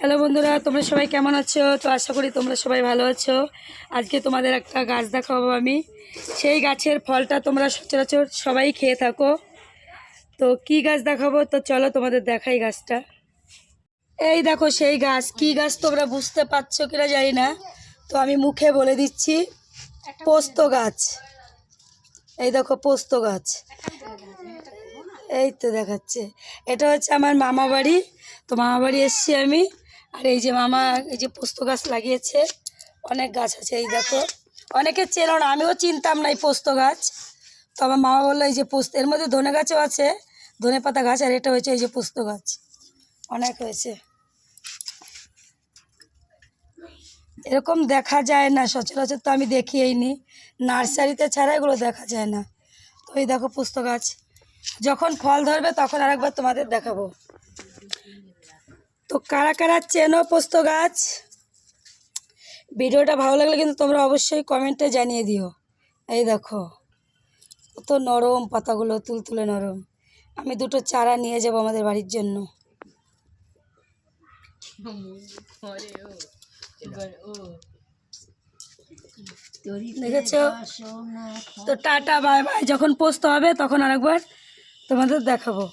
Hello বন্ধুরা, তোমরা সবাই কেমন আছো? তো আশা করি তোমরা সবাই ভালো আছো। আজকে তোমাদের একটা গাছ দেখাবো আমি। সেই গাছের ফলটা তোমরা সচরাচর সবাই খেয়ে থাকো। তো কি গাছ দেখাবো? তো চলো তোমাদের দেখাই গাছটা। এই দেখো সেই গাছ। কি গাছ তোমরা বুঝতে পারছ কিনা জানি না। তো আমি মুখে বলে দিচ্ছি, পোস্ত গাছ। এই দেখো পোস্ত গাছ। এই তো দেখাচ্ছে। এটা হচ্ছে আমার মামা বাড়ি তো মামা বাড়ি এসছি আমি। আর এই যে মামা, এই যে পোস্ত গাছ লাগিয়েছে, অনেক গাছ আছে, এই দেখো। অনেকে চেনো না, আমিও চিনতাম না এই পোস্ত গাছ। তো আমার মামা বলল, এই যে পোস্ত, এর মধ্যে ধনে গাছও আছে, ধনে পাতা গাছ, আর এটা হয়েছে এই যে পোস্ত গাছ। অনেক হয়েছে। এরকম দেখা যায় না, সচরাচর তো আমি দেখিই নি নার্সারিতে ছাড়া এগুলো দেখা যায় না। তো এই দেখো পোস্ত গাছ, যখন ফল ধরবে তখন আরেকবার তোমাদের দেখাবো। তো কারা কারা চেনো পোস্ত গাছ? ভিডিওটা ভালো লাগলে কিন্তু তোমরা অবশ্যই কমেন্টে জানিয়ে দিও। এই দেখো, কত নরম পাতাগুলো, তুলতুলে নরম। আমি দুটো চারা নিয়ে যাব আমাদের বাড়ির জন্য। দেখেছ? তো টাটা, বাই বাই। যখন পোস্ত হবে, তখন আরেকবার তোমাদের দেখাবো।